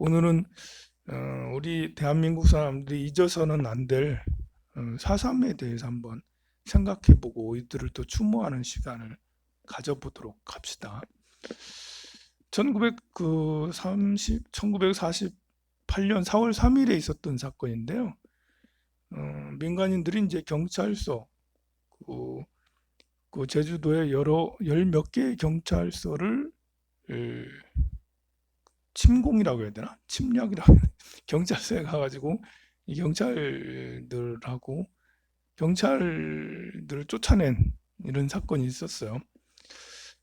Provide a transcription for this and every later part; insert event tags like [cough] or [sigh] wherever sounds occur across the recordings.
오늘은 어, 우리 대한민국 사람들이 잊어서는 안될 어, 4.3에 대해서 한번 생각해보고 이들을 또 추모하는 시간을 가져보도록 합시다. 1930, 1948년 4월 3일에 있었던 사건인데요. 어, 민간인들이 이제 경찰서, 그, 그 제주도에 여러 열 몇 개의 경찰서를 에, 침공이라고 해야 되나? 침략이라고 해야 되나? [laughs] 경찰서에 가가지고 이 경찰들하고 경찰들을 쫓아낸 이런 사건이 있었어요.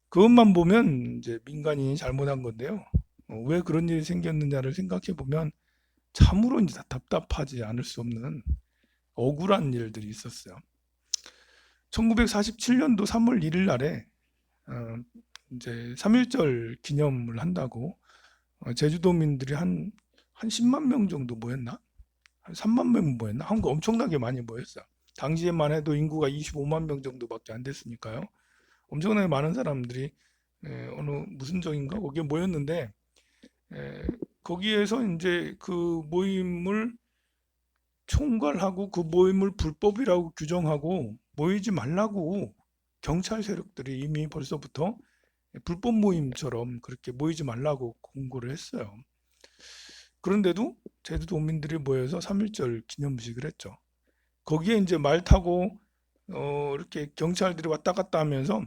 그것만 보면 이제 민간인이 잘못한 건데요. 어, 왜 그런 일이 생겼느냐를 생각해 보면 참으로 이제 답답하지 않을 수 없는 억울한 일들이 있었어요. 1947년도 3월 1일 날에 어, 이제 3.1절 기념을 한다고 어, 제주도민들이 한, 한 10만 명 정도 모였나? 한 3만 명 모였나? 한국 엄청나게 많이 모였어요. 당시에만 해도 인구가 25만 명 정도밖에 안 됐으니까요. 엄청나게 많은 사람들이 에, 어느 무슨 정인가 거기에 모였는데 에, 거기에서 이제 그 모임을 총괄하고 그 모임을 불법이라고 규정하고 모이지 말라고 경찰 세력들이 이미 벌써부터 불법 모임처럼 그렇게 모이지 말라고 공고를 했어요. 그런데도 제주도 민들이 모여서 3.1절 기념식을 했죠. 거기에 이제 말 타고 어 이렇게 경찰들이 왔다 갔다 하면서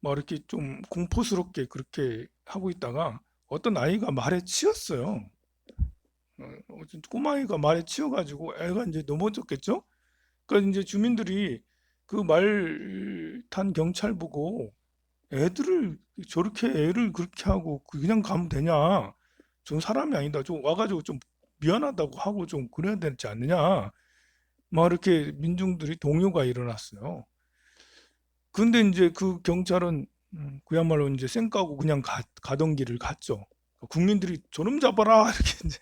뭐 이렇게 좀 공포스럽게 그렇게 하고 있다가 어떤 아이가 말에 치였어요. 어, 어떤 꼬마아이가 말에 치여가지고 애가 이제 넘어졌겠죠? 그러니까 이제 주민들이 그 말 탄 경찰 보고 애들을 저렇게 애를 그렇게 하고 그냥 가면 되냐? 좀 사람이 아니다. 좀 와가지고 좀 미안하다고 하고 좀 그래야 되지 않느냐? 막 이렇게 민중들이 동요가 일어났어요. 근데 이제 그 경찰은 음, 그야말로 이제 쌩 까고 그냥 가, 가던 길을 갔죠. 국민들이 저놈 잡아라 [laughs] 이렇게 이제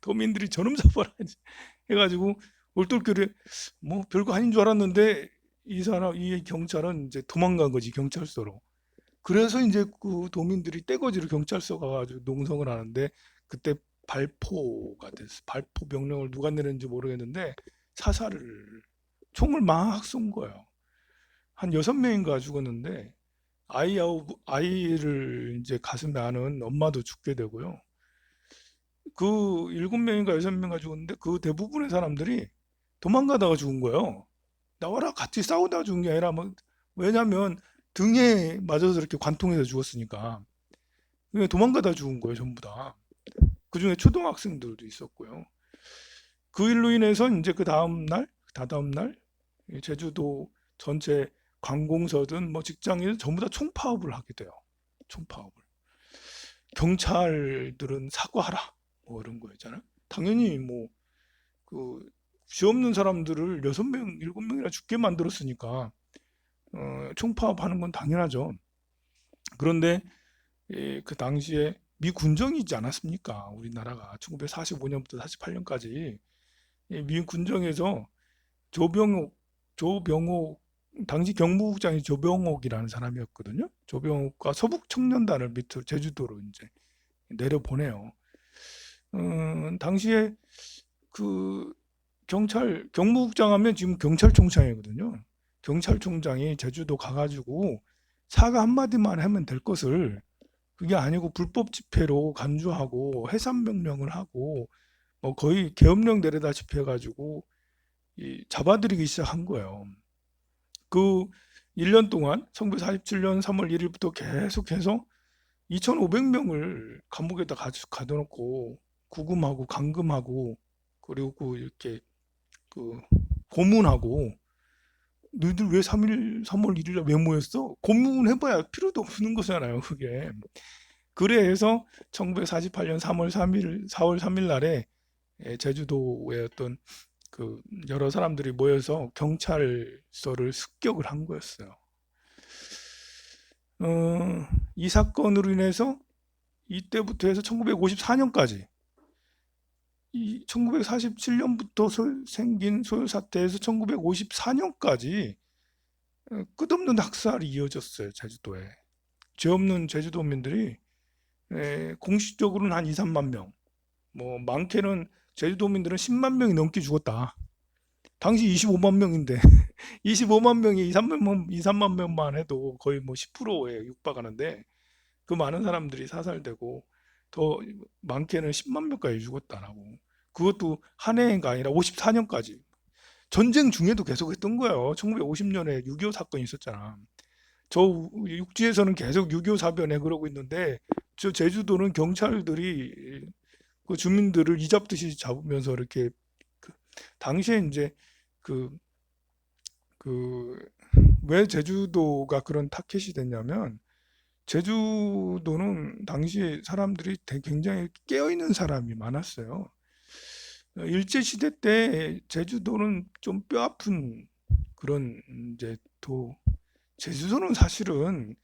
도민들이 저놈 잡아라 해가지고 얼떨결에 뭐 별거 아닌 줄 알았는데 이 사람 이 경찰은 이제 도망간 거지 경찰서로. 그래서 이제 그 도민들이 떼거지로 경찰서 가가지고 농성을 하는데 그때 발포가 됐어. 발포 명령을 누가 내렸는지 모르겠는데 사살을 총을 막 쏜 거예요. 한 여섯 명인가 죽었는데 아이 아우 아이를 이제 가슴에 안은 엄마도 죽게 되고요. 그 일곱 명인가 여섯 명가 죽었는데 그 대부분의 사람들이 도망가다가 죽은 거예요. 나와라 같이 싸우다가 죽은 게 아니라 뭐 왜냐면 등에 맞아서 이렇게 관통해서 죽었으니까 도망가다 죽은 거예요 전부 다. 그 중에 초등학생들도 있었고요. 그 일로 인해서 이제 그 다음 날, 다다음 날이 제주도 전체 관공서든 뭐 직장인 전부 다 총파업을 하게 돼요. 총파업을. 경찰들은 사과하라. 뭐 이런 거였잖아요. 당연히 뭐 그 죄 없는 사람들을 여섯 명, 일곱 명이나 죽게 만들었으니까 어, 총파업하는 건 당연하죠. 그런데 예, 그 당시에 미 군정이지 않았습니까? 우리나라가 1945년부터 48년까지 미 군정에서 조병옥, 조병옥 당시 경무국장이 조병옥이라는 사람이었거든요. 조병옥과 서북 청년단을 밑으로 제주도로 이제 내려 보내요. 음, 당시에 그 경찰 경무국장 하면 지금 경찰총장이거든요. 경찰총장이 제주도 가가지고 사과 한마디만 하면 될 것을 그게 아니고 불법 집회로 간주하고 해산 명령을 하고 뭐 거의 계엄령 내려다시피 해가지고 이 잡아들이기 시작한 거예요. 그 1년 동안 1947년 3월 1일부터 계속해서 2,500명을 감옥에다 가, 가둬놓고 구금하고 감금하고 그리고 이렇게 그 고문하고 너희들 왜 3일 3월 1일에 왜 모였어? 고문해봐야 필요도 없는 거잖아요, 그게. 그래서 1948년 3월 3일 4월 3일 날에 예, 제주도의 어떤 그 여러 사람들이 모여서 경찰서를 습격을 한 거였어요. 어, 이 사건으로 인해서 이때부터 해서 1954년까지 이 1947년부터 생긴 소요 사태에서 1954년까지 어, 끝없는 학살이 이어졌어요, 제주도에. 죄 없는 제주도민들이 에, 공식적으로는 한 2, 3만 명. 뭐 많게는 제주도민들은 10만 명이 넘게 죽었다. 당시 25만 명인데 [laughs] 25만 명이 2, 3만, 명, 2, 3만 명만 해도 거의 뭐 10%에 육박하는데 그 많은 사람들이 사살되고 더 많게는 10만 명까지 죽었다라고. 그것도 한 해가 아니라 54년까지. 전쟁 중에도 계속 했던 거예요. 1950년에 6.25 사건이 있었잖아. 저 우- 육지에서는 계속 6.25 사변에 그러고 있는데 저 제주도는 경찰들이 그 주민들을 이잡듯이 잡으면서 이렇게 그 당시에 이제 그 그 왜 제주도가 그런 타켓이 됐냐면 제주도는 당시에 사람들이 굉장히 깨어있는 사람이 많았어요. 어, 일제시대 때 제주도는 좀 뼈아픈 그런 이제 도, 제주도는 사실은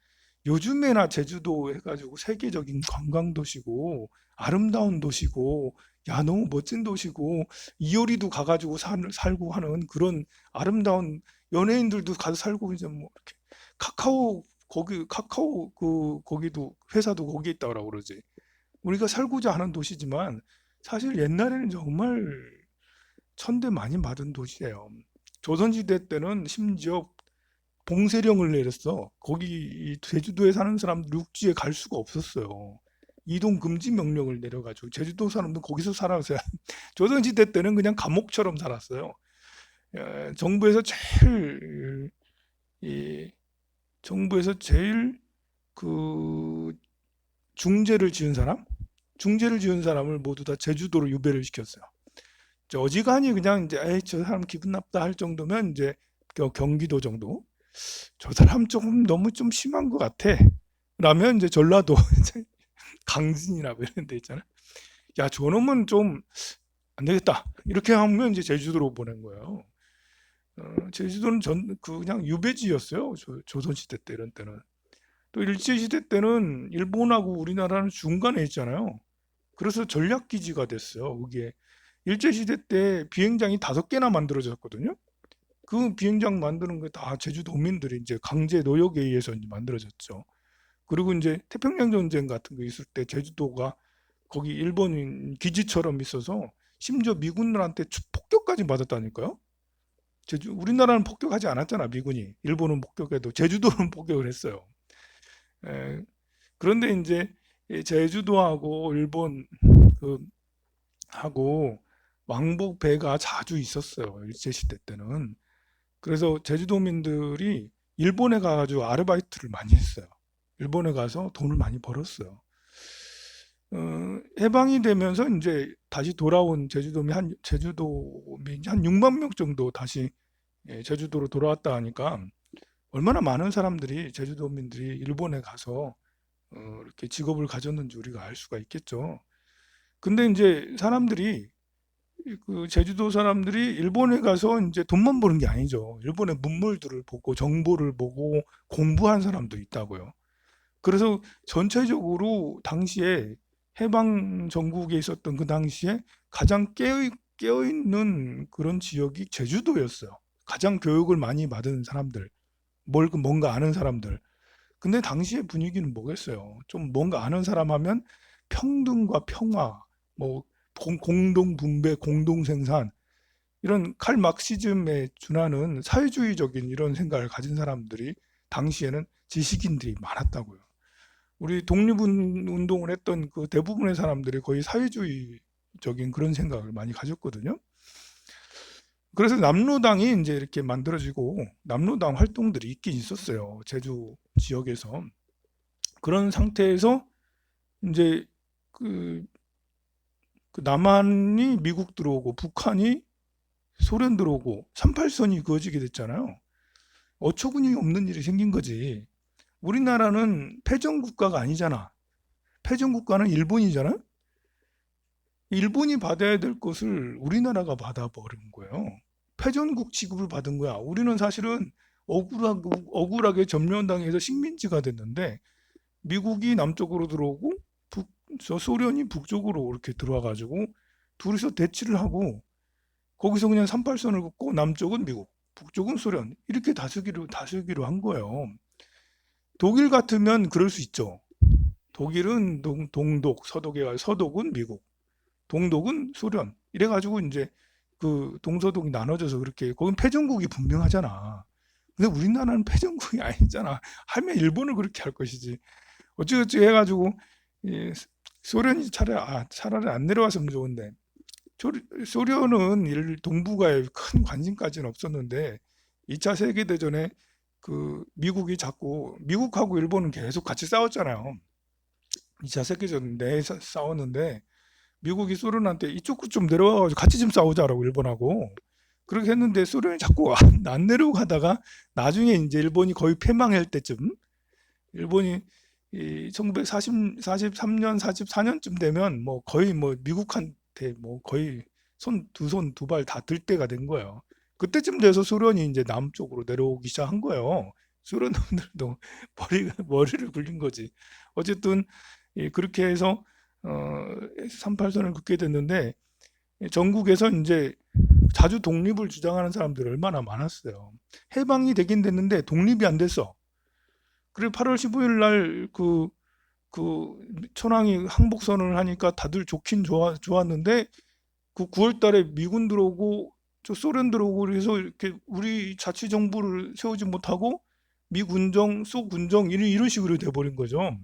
요즘에나 제주도 해가지고 세계적인 관광 도시고 아름다운 도시고 야 너무 멋진 도시고 이효리도 가가지고 살, 살고 하는 그런 아름다운 연예인들도 가서 살고 이제 뭐 이렇게 카카오 거기 카카오 그 거기도 회사도 거기 있다고 그러지 우리가 살고자 하는 도시지만 사실 옛날에는 정말 천대 많이 받은 도시예요. 조선시대 때는 심지어 봉쇄령을 내렸어. 거기 이 제주도에 사는 사람들 육지에 갈 수가 없었어요. 이동 금지 명령을 내려가지고 제주도 사람들 거기서 살아서 [laughs] 조선시대 때는 그냥 감옥처럼 살았어요. 에, 정부에서 제일 이 정부에서 제일 그 중재를 지은 사람, 중재를 지은 사람을 모두 다 제주도로 유배를 시켰어요. 저 어지간히 그냥 이제 에이 저 사람 기분 나쁘다 할 정도면 이제 겨- 경기도 정도. 저 사람 조금 너무 좀 심한 것 같아. 라면 이제 전라도 [laughs] 강진이라고 이런 데 있잖아. 야, 저놈은 좀 안 되겠다. 이렇게 하면 이제 제주도로 보낸 거예요. 어, 제주도는 전 그냥 유배지였어요. 조, 조선 시대 때 이런 때는. 또 일제 시대 때는 일본하고 우리나라는 중간에 있잖아요. 그래서 전략 기지가 됐어요. 그게 일제 시대 때 비행장이 다섯 개나 만들어졌거든요. 그 비행장 만드는 게 다 제주도민들이 이제 강제 노역에 의해서 이제 만들어졌죠. 그리고 이제 태평양 전쟁 같은 거 있을 때 제주도가 거기 일본 기지처럼 있어서 심지어 미군들한테 추- 폭격까지 받았다니까요. 제주 우리나라는 폭격하지 않았잖아 미군이 일본은 폭격해도 제주도는 [laughs] 폭격을 했어요. 에, 그런데 이제 이 제주도하고 일본 그 하고 왕복 배가 자주 있었어요 일제 시대 때는. 그래서 제주도민들이 일본에 가가지고 아르바이트를 많이 했어요. 일본에 가서 돈을 많이 벌었어요. 어, 해방이 되면서 이제 다시 돌아온 제주도민 한 제주도민이 한 6만 명 정도 다시 예, 제주도로 돌아왔다 하니까 얼마나 많은 사람들이 제주도민들이 일본에 가서 어, 이렇게 직업을 가졌는지 우리가 알 수가 있겠죠. 근데 이제 사람들이 그 제주도 사람들이 일본에 가서 이제 돈만 버는 게 아니죠. 일본의 문물들을 보고 정보를 보고 공부한 사람도 있다고요. 그래서 전체적으로 당시에 해방 전국에 있었던 그 당시에 가장 깨어, 깨어 있는 그런 지역이 제주도였어요. 가장 교육을 많이 받은 사람들, 뭘그 뭔가 아는 사람들. 근데 당시의 분위기는 뭐겠어요? 좀 뭔가 아는 사람 하면 평등과 평화, 뭐 공, 공동 분배, 공동 생산 이런 칼 막시즘에 준하는 사회주의적인 이런 생각을 가진 사람들이 당시에는 지식인들이 많았다고요. 우리 독립운동을 했던 그 대부분의 사람들이 거의 사회주의적인 그런 생각을 많이 가졌거든요. 그래서 남로당이 이제 이렇게 만들어지고 남로당 활동들이 있긴 있었어요. 제주 지역에서. 그런 상태에서 이제 그, 그 남한이 미국 들어오고 북한이 소련 들어오고 38선이 그어지게 됐잖아요. 어처구니 없는 일이 생긴 거지. 우리나라는 패전 국가가 아니잖아. 패전 국가는 일본이잖아. 일본이 받아야 될 것을 우리나라가 받아버린 거예요. 패전국 취급을 받은 거야. 우리는 사실은 억울하게, 억울하게 점령당해서 식민지가 됐는데 미국이 남쪽으로 들어오고 북, 저 소련이 북쪽으로 이렇게 들어와가지고 둘이서 대치를 하고 거기서 그냥 38선을 긋고 남쪽은 미국, 북쪽은 소련 이렇게 다스기로 다스기로 한 거예요. 독일 같으면 그럴 수 있죠. 독일은 동, 동독, 서독에 가 서독은 미국, 동독은 소련. 이래가지고 이제 그 동서독이 나눠져서 그렇게 거긴 패전국이 분명하잖아. 근데 우리나라는 패전국이 [laughs] 아니잖아. 하면 일본을 그렇게 할 것이지. 어찌어찌 해가지고 이 소련이 차라리 아, 차라리 안 내려왔으면 좋은데 조- 소련은 일 동북아에 큰 관심까지는 없었는데 2차 세계 대전에 그 미국이 자꾸 미국하고 일본은 계속 같이 싸웠잖아요. 2차 세계대전 내에서 싸웠는데 미국이 소련한테 이쪽 좀 내려와가지고 같이 좀 싸우자라고 일본하고 그렇게 했는데 소련이 자꾸 안, [laughs] 안 내려가다가 나중에 이제 일본이 거의 패망할 때쯤 일본이 이 1940, 43년, 44년쯤 되면 뭐 거의 뭐 미국한테 뭐 거의 손 두 손 두 발 다 들 때가 된 거예요. 그때쯤 돼서 소련이 이제 남쪽으로 내려오기 시작한 거예요. 소련 놈들도 머리가 머리를 굴린 거지. 어쨌든 예, 그렇게 해서 어, 38선을 긋게 됐는데 예, 전국에서 이제 자주 독립을 주장하는 사람들이 얼마나 많았어요. 해방이 되긴 됐는데 독립이 안 됐어. 그리고 8월 15일 날 그, 그 천황이 항복 선언을 하니까 다들 좋긴 좋아, 좋았는데 그 9월 달에 미군 들어오고 저 소련 들어오고 그래서 이렇게 우리 자치 정부를 세우지 못하고 미군정, 소군정 이런 이런 식으로 돼버린 거죠.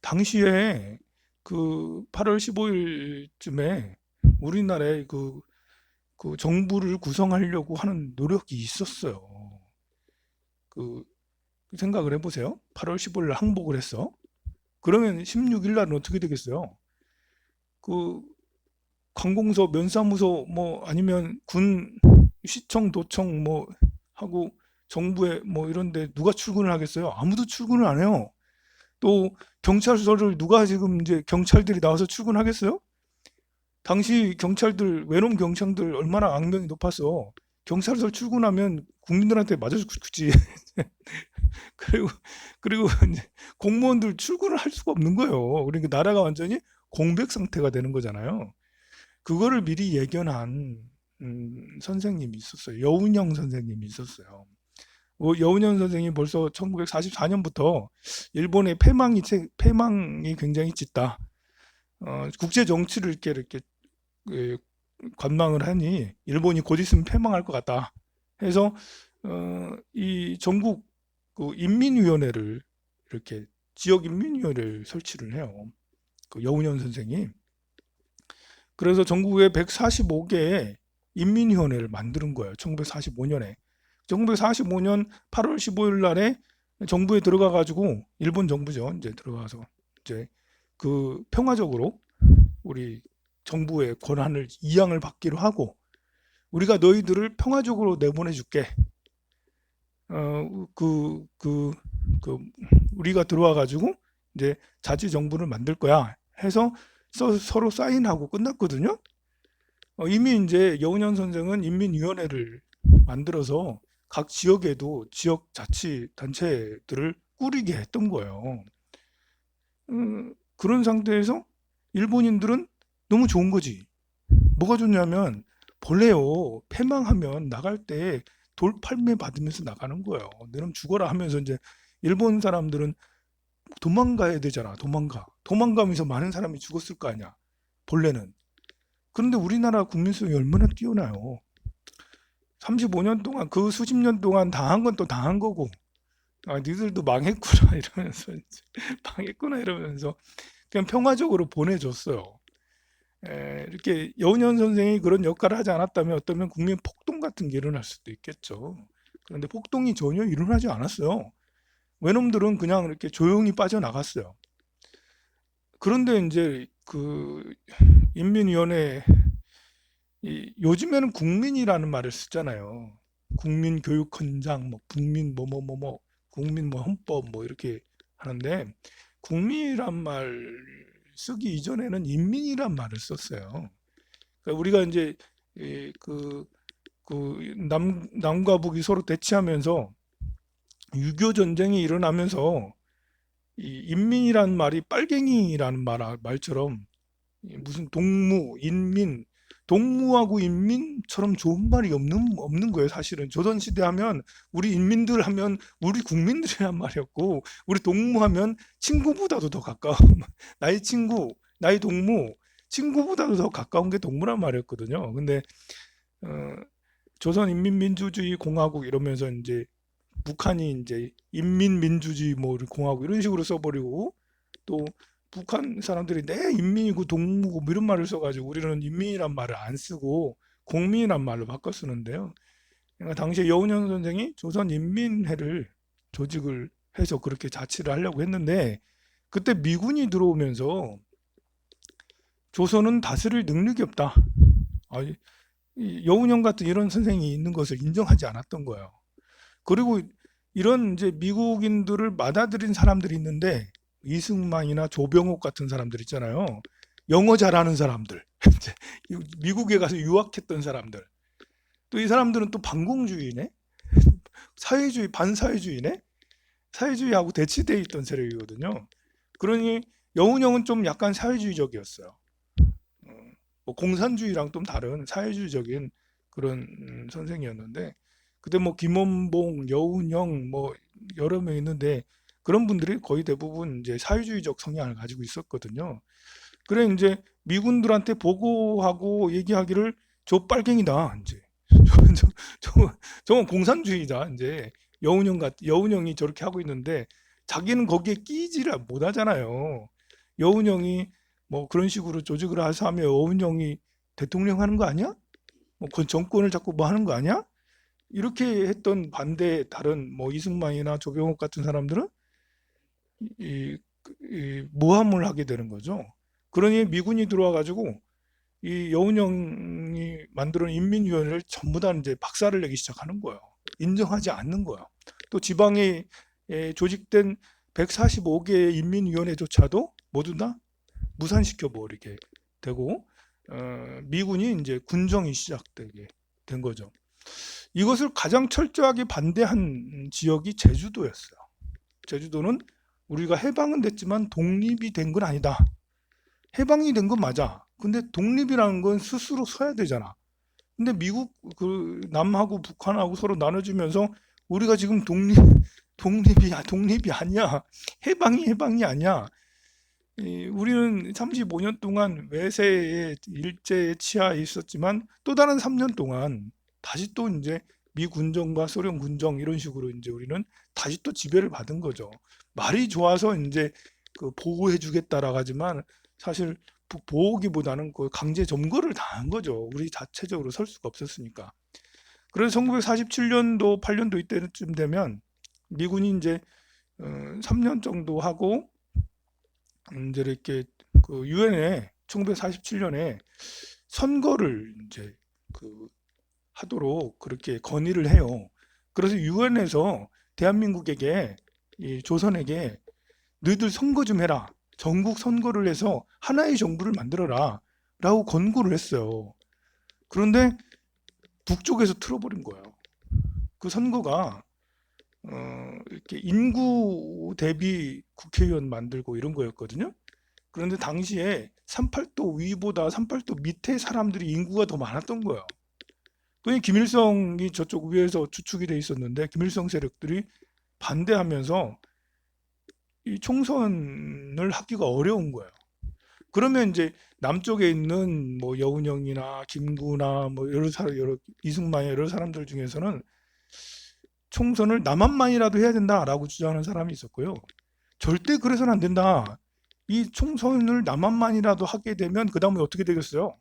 당시에 그 8월 15일쯤에 우리나라에 그, 그 정부를 구성하려고 하는 노력이 있었어요. 그 생각을 해보세요. 8월 15일 항복을 했어. 그러면 16일 날은 어떻게 되겠어요? 그 관공서, 면사무소 뭐 아니면 군 시청, 도청 뭐 하고 정부에 뭐 이런데 누가 출근을 하겠어요? 아무도 출근을 안 해요. 또 경찰서를 누가 지금 이제 경찰들이 나와서 출근하겠어요? 당시 경찰들 외놈 경찰들 얼마나 악명이 높았어. 경찰서 출근하면 국민들한테 맞아 죽지. [laughs] 그리고 그리고 공무원들 출근을 할 수가 없는 거예요. 그러니까 나라가 완전히 공백 상태가 되는 거잖아요. 그거를 미리 예견한 음, 선생님이 있었어요. 여운형 선생님이 있었어요. 어, 여운형 선생이 벌써 1944년부터 일본의 패망이 체- 패망이 굉장히 짙다. 어, 국제 정치를 이렇게 이렇게 그, 관망을 하니 일본이 곧 있으면 패망할 것 같다. 해서 어, 이 전국 그 인민위원회를 이렇게 지역 인민위원회를 설치를 해요. 그 여운현 선생이. 그래서 전국에 145개의 인민위원회를 만드는 거예요. 1945년에. 1945년 8월 15일 날에 정부에 들어가 가지고 일본 정부죠. 이제 들어가서 이제 그 평화적으로 우리 정부의 권한을 이양을 받기로 하고 우리가 너희들을 평화적으로 내보내 줄게. 어, 그, 그, 그, 우리가 들어와 가지고 이제 자치 정부를 만들 거야 해서 서, 서로 사인하고 끝났거든요. 어, 이미 이제 여운현 선생은 인민위원회를 만들어서 각 지역에도 지역 자치 단체들을 꾸리게 했던 거예요. 음, 그런 상태에서 일본인들은 너무 좋은 거지. 뭐가 좋냐면 본래요 패망하면 나갈 때 돌팔매 받으면서 나가는 거예요. 너는 죽어라 하면서 이제 일본 사람들은 도망가야 되잖아. 도망가. 도망가면서 많은 사람이 죽었을 거 아니야. 본래는. 그런데 우리나라 국민성이 얼마나 뛰어나요. 35년 동안 그 수십 년 동안 당한 건 또 당한 거고 아 니들도 망했구나 [laughs] 이러면서 망했구나 이러면서 그냥 평화적으로 보내줬어요. 에, 이렇게 여운현 선생이 그런 역할을 하지 않았다면 어쩌면 국민 폭동 같은 게 일어날 수도 있겠죠. 그런데 폭동이 전혀 일어나지 않았어요. 외놈들은 그냥 이렇게 조용히 빠져나갔어요. 그런데 이제 그 인민위원회 이 요즘에는 국민이라는 말을 쓰잖아요. 국민 교육 헌장, 뭐 국민 뭐 뭐 뭐뭐 국민 뭐 헌법 뭐 이렇게 하는데 국민이란 말 쓰기 이전에는 인민이란 말을 썼어요. 그러니까 우리가 이제 이 그, 그 남, 남과 북이 서로 대치하면서 6.25 전쟁이 일어나면서 이 인민이란 말이 빨갱이라는 말, 말처럼 이 무슨 동무, 인민 동무하고 인민처럼 좋은 말이 없는 없는 거예요. 사실은 조선 시대 하면 우리 인민들 하면 우리 국민들이란 [laughs] 말이었고 우리 동무 하면 친구보다도 더 가까운 [laughs] 나의 친구, 나의 동무, 친구보다도 더 가까운 게 동무란 말이었거든요. 근데 어, 조선 인민민주주의 공화국 이러면서 이제 북한이 이제 인민민주주의 뭐 공화국 이런 식으로 써버리고 또 북한 사람들이 내 인민이고 동무고 뭐 이런 말을 써가지고 우리는 인민이란 말을 안 쓰고 공민이란 말로 바꿔 쓰는데요. 그러니까 당시에 여운형 선생이 조선인민회를 조직을 해서 그렇게 자치를 하려고 했는데 그때 미군이 들어오면서 조선은 다스릴 능력이 없다. 여운형 같은 이런 선생이 있는 것을 인정하지 않았던 거예요. 그리고 이런 이제 미국인들을 받아들인 사람들이 있는데 이승만이나 조병옥 같은 사람들 있잖아요. 영어 잘하는 사람들, [laughs] 미국에 가서 유학했던 사람들. 또 이 사람들은 또 반공주의네, [laughs] 사회주의 반사회주의네, 사회주의하고 대치돼 있던 세력이거든요. 그러니 여운형은 좀 약간 사회주의적이었어요. 어, 뭐 공산주의랑 좀 다른 사회주의적인 그런 음, 선생이었는데 그때 뭐 김원봉, 여운형 뭐 여러 명 있는데 그런 분들이 거의 대부분 이제 사회주의적 성향을 가지고 있었거든요. 그래 이제 미군들한테 보고하고 얘기하기를 저 빨갱이다 이제 [laughs] 저, 저, 저건 공산주의다 이제 여운형 같 여운형이 저렇게 하고 있는데 자기는 거기에 끼지를 못하잖아요. 여운형이 뭐 그런 식으로 조직을 해서 하면 여운형이 대통령 하는 거 아니야? 뭐그 정권을 잡고 뭐 하는 거 아니야? 이렇게 했던 반대 다른 뭐 이승만이나 조병옥 같은 사람들은 이, 이 모함을 하게 되는 거죠. 그러니 미군이 들어와 가지고 이 여운형이 만들어 인민위원회를 전부 다 이제 박살을 내기 시작하는 거예요. 인정하지 않는 거예요. 또 지방에 에, 조직된 145개의 인민위원회조차도 모두 다 무산시켜 버리게 되고 어, 미군이 이제 군정이 시작되게 된 거죠. 이것을 가장 철저하게 반대한 지역이 제주도였어요. 제주도는 우리가 해방은 됐지만 독립이 된 건 아니다. 해방이 된 건 맞아. 근데 독립이라는 건 스스로 서야 되잖아. 근데 미국 그 남하고 북한하고 서로 나눠주면서 우리가 지금 독립 [laughs] 독립이 독립이 아니야. 해방이 해방이 아니야. 이, 우리는 35년 동안 외세의 일제에 치하에 있었지만 또 다른 3년 동안 다시 또 이제 미 군정과 소련 군정 이런 식으로 이제 우리는 다시 또 지배를 받은 거죠. 말이 좋아서 이제 그 보호해 주겠다라고 하지만 사실 보호기보다는 그 강제 점거를 당한 거죠. 우리 자체적으로 설 수가 없었으니까. 그래서 1947년도 8년도 이때쯤 되면 미군이 이제 어, 3년 정도 하고 이제 이렇게 그 유엔에 1947년에 선거를 이제 그 하도록 그렇게 건의를 해요. 그래서 유엔에서 대한민국에게 이 조선에게 너희들 선거 좀 해라. 전국 선거를 해서 하나의 정부를 만들어라. 라고 권고를 했어요. 그런데 북쪽에서 틀어버린 거예요. 그 선거가 어, 이렇게 인구 대비 국회의원 만들고 이런 거였거든요. 그런데 당시에 38도 위보다 38도 밑에 사람들이 인구가 더 많았던 거예요. 또 김일성이 저쪽 위에서 주축이 돼 있었는데 김일성 세력들이 반대하면서 이 총선을 하기가 어려운 거예요. 그러면 이제 남쪽에 있는 뭐 여운형이나 김구나 뭐 여러 사람 여러 이승만 여러 사람들 중에서는 총선을 남한만이라도 해야 된다라고 주장하는 사람이 있었고요. 절대 그래서는 안 된다. 이 총선을 남한만이라도 하게 되면 그 다음에 어떻게 되겠어요?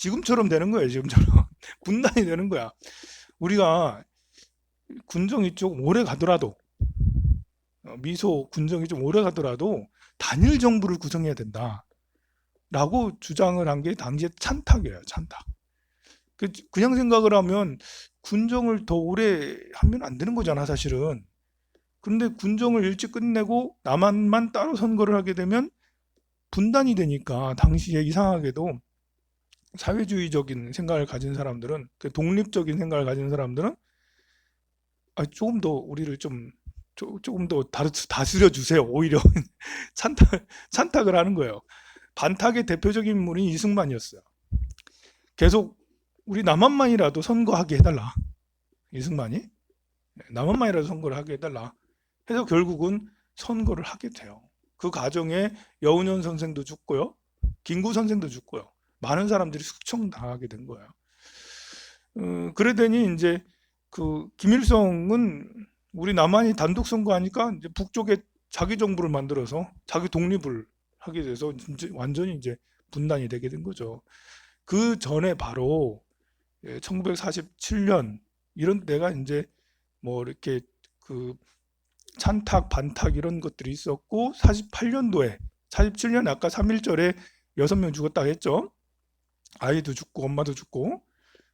지금처럼 되는 거예요. 지금처럼 [laughs] 분단이 되는 거야. 우리가 군정이 좀 오래 가더라도 어, 미소 군정이 좀 오래 가더라도 단일 정부를 구성해야 된다. 라고 주장을 한 게 당시에 찬탁이에요. 찬탁. 그, 그냥 생각을 하면 군정을 더 오래 하면 안 되는 거잖아, 사실은. 그런데 군정을 일찍 끝내고 남한만 따로 선거를 하게 되면 분단이 되니까 당시에 이상하게도 사회주의적인 생각을 가진 사람들은 그 독립적인 생각을 가진 사람들은 아, 조금 더 우리를 좀 조금 더 다스려 주세요. 오히려 [laughs] 찬탁 찬탁을 하는 거예요. 반탁의 대표적인 인물이 이승만이었어요. 계속 우리 남한만이라도 선거하게 해달라. 이승만이 네, 남한만이라도 선거를 하게 해달라. 해서 결국은 선거를 하게 돼요. 그 과정에 여운현 선생도 죽고요. 김구 선생도 죽고요. 많은 사람들이 숙청 당하게 된 거예요. 어, 그러더니 이제 그 김일성은 우리 남한이 단독 선거하니까 이제 북쪽에 자기 정부를 만들어서 자기 독립을 하게 돼서 이제 완전히 이제 분단이 되게 된 거죠. 그 전에 바로 1947년 이런 때가 이제 뭐 이렇게 그 찬탁, 반탁 이런 것들이 있었고 48년도에 47년 아까 3.1절에 6명 죽었다 했죠. 아이도 죽고 엄마도 죽고.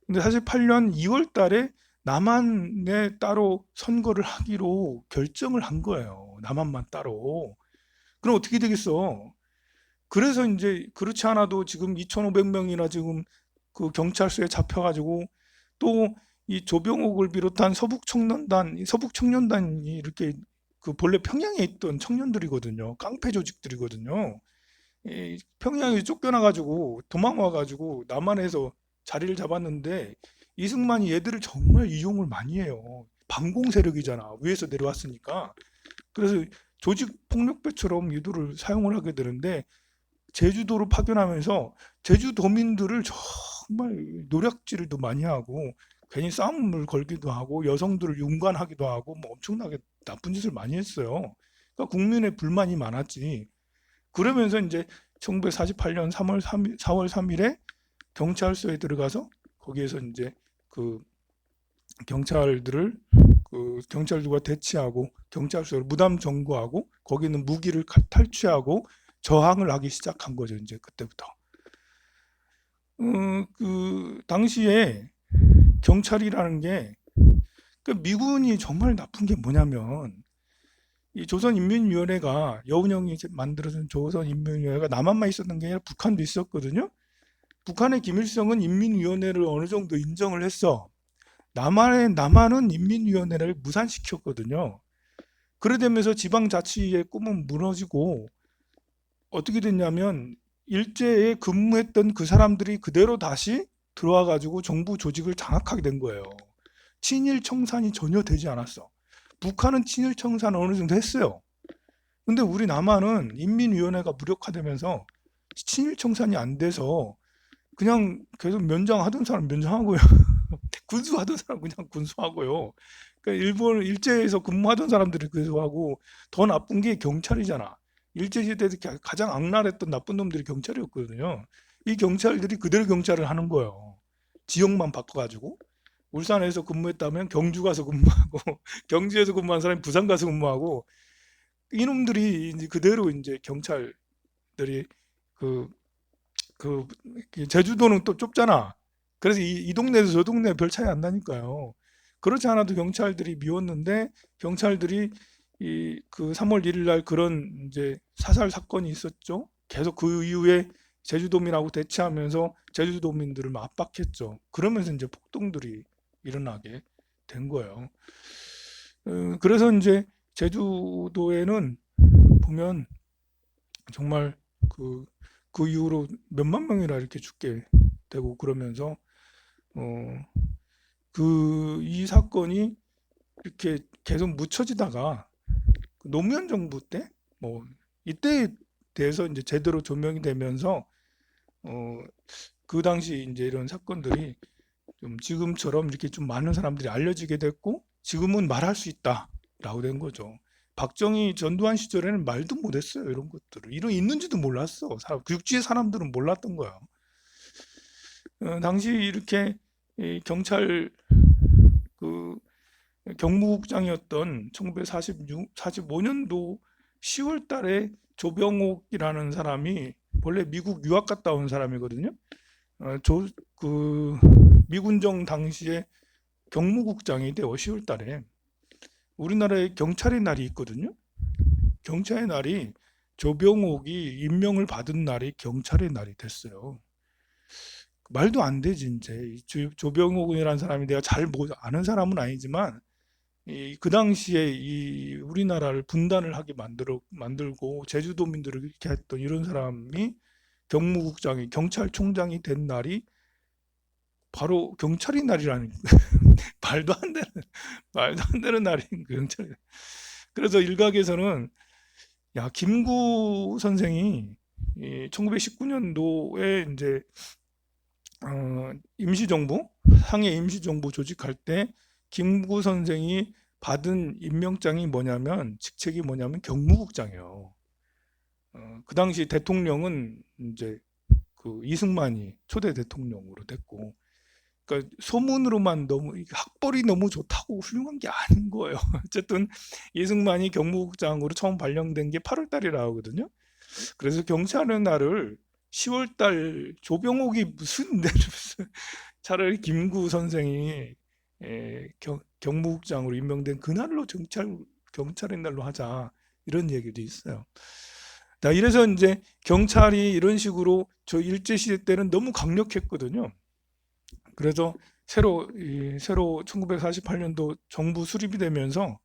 근데 48년 2월 달에 남한에 따로 선거를 하기로 결정을 한 거예요. 남한만 따로. 그럼 어떻게 되겠어? 그래서 이제 그렇지 않아도 지금 2,500명이나 지금 그 경찰서에 잡혀가지고 또 이 조병옥을 비롯한 서북 청년단, 이 서북 청년단이 이렇게 그 본래 평양에 있던 청년들이거든요. 깡패 조직들이거든요. 이 평양에 쫓겨나가지고 도망와가지고 남한에서 자리를 잡았는데 이승만이 얘들을 정말 이용을 많이 해요. 반공 세력이잖아. 위에서 내려왔으니까. 그래서 조직 폭력배처럼 유도를 사용을 하게 되는데 제주도로 파견하면서 제주도민들을 정말 노략질도 많이 하고 괜히 싸움을 걸기도 하고 여성들을 윤관하기도 하고 뭐 엄청나게 나쁜 짓을 많이 했어요. 그러니까 국민의 불만이 많았지. 그러면서 이제 1948년 3월 3일, 4월 3일에 경찰서에 들어가서 거기에서 이제 그 경찰들을 그 경찰들과 대치하고 경찰서를 무담 점거하고 거기는 무기를 탈취하고 저항을 하기 시작한 거죠. 이제 그때부터. 어, 그 당시에 경찰이라는 게 그 미군이 정말 나쁜 게 뭐냐면 이 조선인민위원회가 여운형이 만들어준 조선인민위원회가 남한만 있었던 게 아니라 북한도 있었거든요. 북한의 김일성은 인민위원회를 어느 정도 인정을 했어. 남한의 남한은 인민위원회를 무산시켰거든요. 그래 되면서 지방자치의 꿈은 무너지고 어떻게 됐냐면 일제에 근무했던 그 사람들이 그대로 다시 들어와 가지고 정부 조직을 장악하게 된 거예요. 친일 청산이 전혀 되지 않았어. 북한은 친일 청산 어느 정도 했어요. 근데 우리 남한은 인민위원회가 무력화되면서 친일 청산이 안 돼서 그냥 계속 면장하던 사람 면장하고요. [laughs] 군수하던 사람 그냥 군수하고요. 그러니까 일본 일제에서 근무하던 사람들이 계속하고 더 나쁜 게 경찰이잖아. 일제 시대 때 가장 악랄했던 나쁜 놈들이 경찰이었거든요. 이 경찰들이 그대로 경찰을 하는 거예요. 지역만 바꿔가지고 울산에서 근무했다면 경주 가서 근무하고 [laughs] 경주에서 근무한 사람이 부산 가서 근무하고 이놈들이 이제 그대로 이제 경찰들이 그, 그 제주도는 또 좁잖아. 그래서 이, 이 동네에서 저 동네 별 차이 안 나니까요. 그렇지 않아도 경찰들이 미웠는데 경찰들이 이 그 3월 1일 날 그런 이제 사살 사건이 있었죠. 계속 그 이후에 제주도민하고 대치하면서 제주도민들을 막 압박했죠. 그러면서 이제 폭동들이 일어나게 된 거예요. 어, 그래서 이제 제주도에는 보면 정말 그, 그 이후로 몇만 명이나 이렇게 죽게 되고 그러면서 어, 그 이 사건이 이렇게 계속 묻혀지다가 그 노무현 정부 때 뭐 이때에 대해서 이제 제대로 조명이 되면서 어, 그 당시 이제 이런 사건들이 좀 지금처럼 이렇게 좀 많은 사람들이 알려지게 됐고 지금은 말할 수 있다라고 된 거죠. 박정희 전두환 시절에는 말도 못했어요 이런 것들을 이런 있는지도 몰랐어. 육지의 사람들은 몰랐던 거야. 어, 당시 이렇게 경찰 그 경무국장이었던 1946, 45년도 10월 달에 조병옥이라는 사람이 원래 미국 유학 갔다 온 사람이거든요. 어, 조, 그 미군정 당시에 경무국장이 돼요. 10월 달에. 우리나라에 경찰의 날이 있거든요. 경찰의 날이 조병옥이 임명을 받은 날이 경찰의 날이 됐어요. 말도 안 되지 이제 조, 조병옥이라는 사람이 내가 잘 아는 사람은 아니지만 이, 그 당시에 이 우리나라를 분단을 하게 만들어 만들고 제주도민들을 이렇게 했던 이런 사람이 경무국장이 경찰총장이 된 날이 바로 경찰의 날이라는 [laughs] 말도 안 되는 말도 안 되는 날인 그 경찰. 그래서 일각에서는 야 김구 선생이 1919년도에 이제 어, 임시정부 상해 임시정부 조직할 때 김구 선생이 받은 임명장이 뭐냐면 직책이 뭐냐면 경무국장이에요. 어, 그 당시 대통령은 이제 그 이승만이 초대 대통령으로 됐고, 그러니까 소문으로만 너무 학벌이 너무 좋다고 훌륭한 게 아닌 거예요. [laughs] 어쨌든 이승만이 경무국장으로 처음 발령된 게 8월 달이라 하거든요. 그래서 경찰의 날을 10월 달 조병옥이 [laughs] 무슨 차라리 김구 선생이 에, 경, 경무국장으로 임명된 그날로 경찰 경찰의 날로 하자 이런 얘기도 있어요. 자, 이래서 이제 경찰이 이런 식으로 저 일제 시대 때는 너무 강력했거든요. 그래서 새로 이, 새로 1948년도 정부 수립이 되면서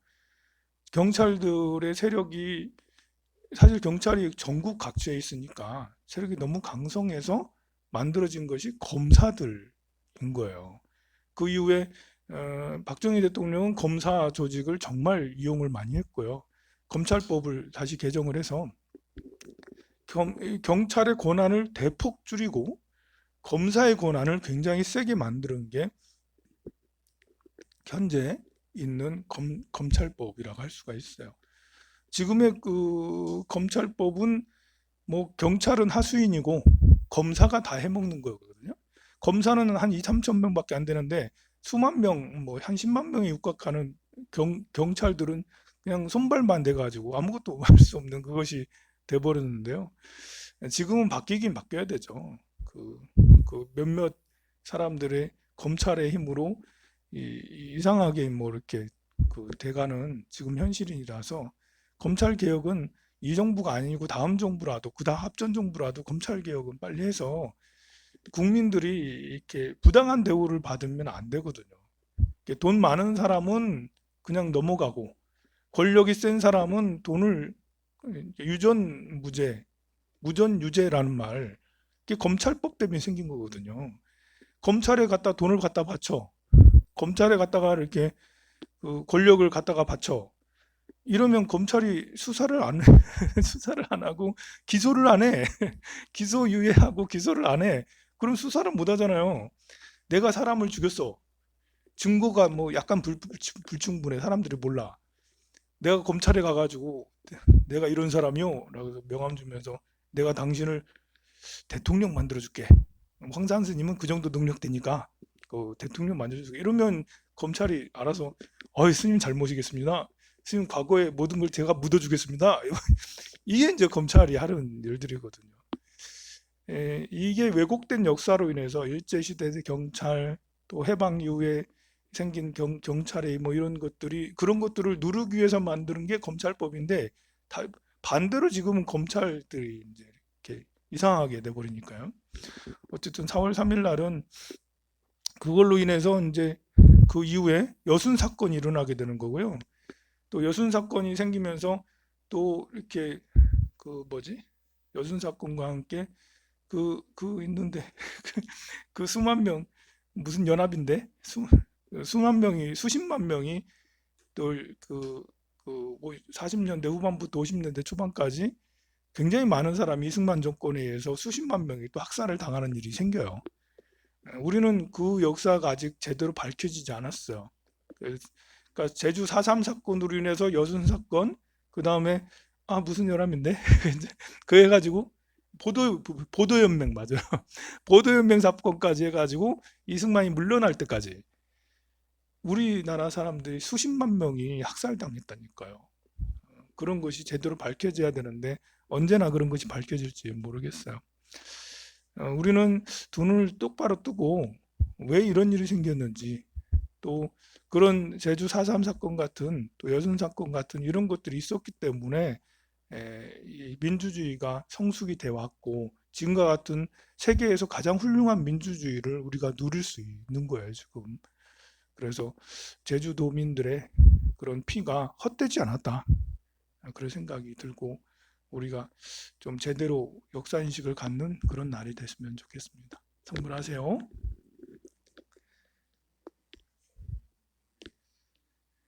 경찰들의 세력이 사실 경찰이 전국 각지에 있으니까 세력이 너무 강성해서 만들어진 것이 검사들인 거예요. 그 이후에 어, 박정희 대통령은 검사 조직을 정말 이용을 많이 했고요. 검찰법을 다시 개정을 해서 경, 경찰의 권한을 대폭 줄이고 검사의 권한을 굉장히 세게 만드는 게 현재 있는 검, 검찰법이라고 할 수가 있어요. 지금의 그 검찰법은 뭐 경찰은 하수인이고 검사가 다 해먹는 거거든요. 검사는 한 2, 3천 명밖에 안 되는데 수만 명, 뭐 한 10만 명에 육박하는 경, 경찰들은 그냥 손발만 대가지고 아무것도 [laughs] 할 수 없는 그것이 돼버렸는데요. 지금은 바뀌긴 바뀌어야 되죠. 그, 그 몇몇 사람들의 검찰의 힘으로 이, 이상하게 뭐 이렇게 그 돼가는 지금 현실이라서 검찰 개혁은 이 정부가 아니고 다음 정부라도 그다음 합전 정부라도 검찰 개혁은 빨리 해서 국민들이 이렇게 부당한 대우를 받으면 안 되거든요. 돈 많은 사람은 그냥 넘어가고 권력이 센 사람은 돈을 유전 무죄, 무전 유죄라는 말, 이게 검찰법 때문에 생긴 거거든요. 검찰에 갖다 돈을 갖다 바쳐, 검찰에 갖다가 이렇게 그 권력을 갖다가 바쳐. 이러면 검찰이 수사를 안 해. [laughs] 수사를 안 하고 기소를 안 해. [laughs] 기소 유예하고 기소를 안 해. 그럼 수사를 못 하잖아요. 내가 사람을 죽였어. 증거가 뭐 약간 불, 불충분해. 사람들이 몰라. 내가 검찰에 가가지고 내가 이런 사람이요. 라고 명함 주면서 내가 당신을 대통령 만들어줄게. 황산 스님은 그 정도 능력 되니까 그 대통령 만들어줄게. 이러면 검찰이 알아서 어이 스님 잘 모시겠습니다. 스님 과거에 모든 걸 제가 묻어주겠습니다. [laughs] 이게 이제 검찰이 하는 일들이거든요. 에, 이게 왜곡된 역사로 인해서 일제 시대 경찰 또 해방 이후에 생긴 경, 경찰의 뭐 이런 것들이 그런 것들을 누르기 위해서 만드는 게 검찰법인데 다 반대로 지금은 검찰들이 이제 이상하게 돼 버리니까요. 어쨌든 4월 3일 날은 그걸로 인해서 이제 그 이후에 여순 사건이 일어나게 되는 거고요. 또 여순 사건이 생기면서 또 이렇게 그 뭐지? 여순 사건과 함께 그, 그 있는데, 그, [laughs] 그 수만 명, 무슨 연합인데? 수, 수만 명이, 수십만 명이 또 그, 그, 뭐 40년대 후반부터 50년대 초반까지 굉장히 많은 사람이 이승만 정권에 의해서 수십만 명이 또 학살을 당하는 일이 생겨요. 우리는 그 역사가 아직 제대로 밝혀지지 않았어요. 그러니까 제주 4.3 사건으로 인해서 여순 사건, 그 다음에 아 무슨 연합인데? [laughs] 그 해가지고 보도 보도 연맹 맞아요. [laughs] 보도 연맹 사건까지 해가지고 이승만이 물러날 때까지 우리나라 사람들이 수십만 명이 학살당했다니까요. 그런 것이 제대로 밝혀져야 되는데 언제나 그런 것이 밝혀질지 모르겠어요. 어, 우리는 두 눈을 똑바로 뜨고 왜 이런 일이 생겼는지 또 그런 제주 4.3 사건 같은 또 여순 사건 같은 이런 것들이 있었기 때문에 에, 민주주의가 성숙이 돼 왔고 지금과 같은 세계에서 가장 훌륭한 민주주의를 우리가 누릴 수 있는 거예요 지금. 그래서 제주도민들의 그런 피가 헛되지 않았다 그런 생각이 들고 우리가 좀 제대로 역사 인식을 갖는 그런 날이 됐으면 좋겠습니다. 선물하세요.